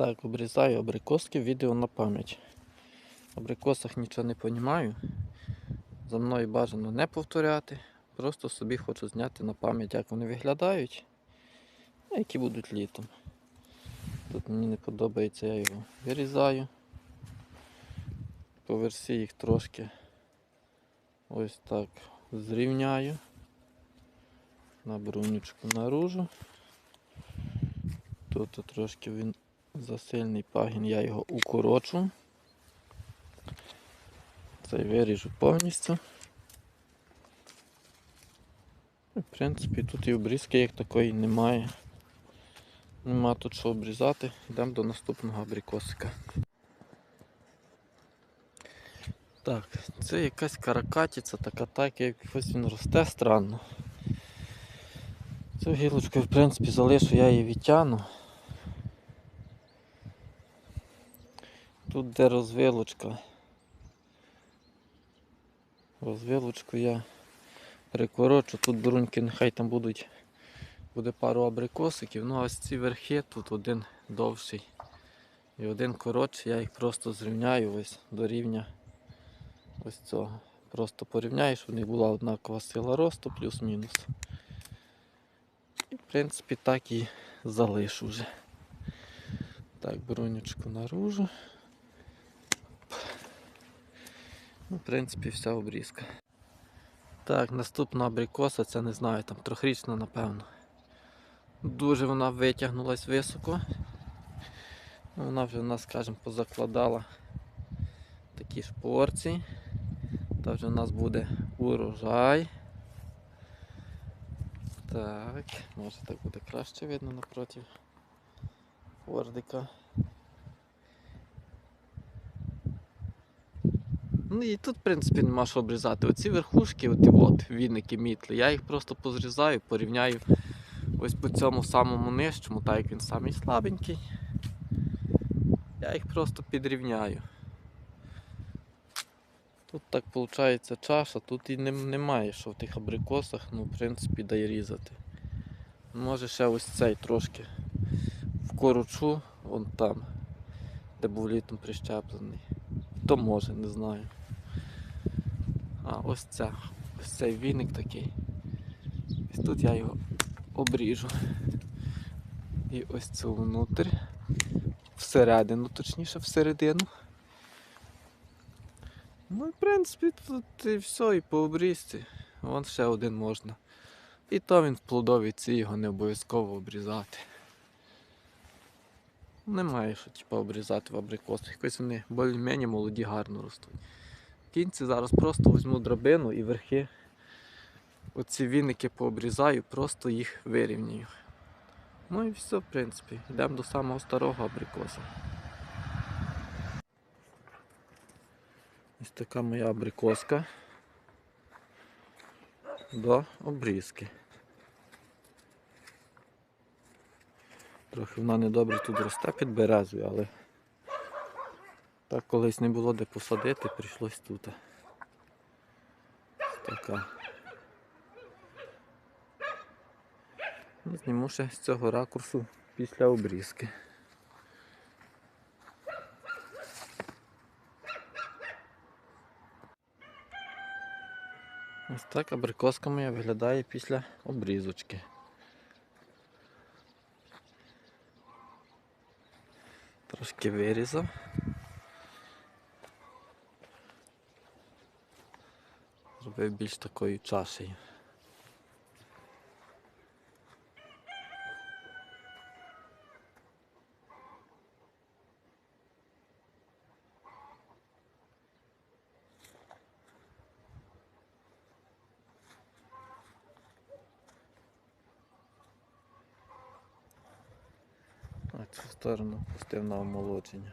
Так, обрізаю абрикоски, відео на пам'ять. В абрикосах нічого не розумію. За мною бажано не повторяти. Просто собі хочу зняти на пам'ять, як вони виглядають, а які будуть літом. Тут мені не подобається, я його вирізаю. По версі їх трошки ось так зрівняю. На брунючку наружу. Тут трошки він засильний пагін, я його укорочу. Цей виріжу повністю. В принципі, тут і обрізки як такої немає. Нема тут що обрізати. Йдемо до наступного абрикосика. Так, це якась каракатиця, така так, якось він росте странно. Цю гілочку, в принципі, залишу, я її відтягну. Тут де розвилочка. Розвилочку я прикорочу, тут бруньки нехай там будуть, буде пару абрикосиків, ну а ось ці верхи, тут один довший і один коротший, я їх просто зрівняю ось до рівня ось цього. Просто порівняю, щоб в них була однакова сила росту, плюс-мінус. І в принципі так і залишу вже. Так, бронючку наружу. Ну, в принципі, вся обрізка. Так, наступна абрикоса, це не знаю, там трьохрічна, напевно. Дуже вона витягнулась високо. Вона вже у нас, скажімо, позакладала такі шпорці. Та вже у нас буде урожай. Так, може так буде краще видно напроти фордика. Ну і тут, в принципі, нема що обрізати. Оці верхушки, от, от віники мітли, я їх просто позрізаю, порівняю ось по цьому самому нижчому, так як він самий слабенький. Я їх просто підрівняю. Тут так виходить чаша, тут і немає, що в тих абрикосах, ну, в принципі, дай різати. Може ще ось цей трошки вкорочу, вон там, де був літом прищеплений. То може, не знаю. А ось ця, ось цей віник такий. Ось тут я його обріжу. І ось цю внутрь. Всередину, точніше, всередину. Ну, і в принципі, тут і все, і по обрізці. Вон ще один можна. І то він в плодовій ці його не обов'язково обрізати. Немає що типу, обрізати в абрикосах. Якось вони більш-менш молоді гарно ростуть. Кінці зараз просто візьму драбину і верхи оці віники пообрізаю, просто їх вирівнюю. Ну і все, в принципі. Йдемо до самого старого абрикоса. Ось така моя абрикоска до обрізки. Трохи вона недобре тут росте під березою, але так колись не було де посадити, прийшлось тут. Така. Ну, Зніму ще з цього ракурсу після обрізки. Ось так абрикоска моя виглядає після обрізочки. Трошки вирізав. Зробив більш такою чашею. А сторону пустив на омолодження.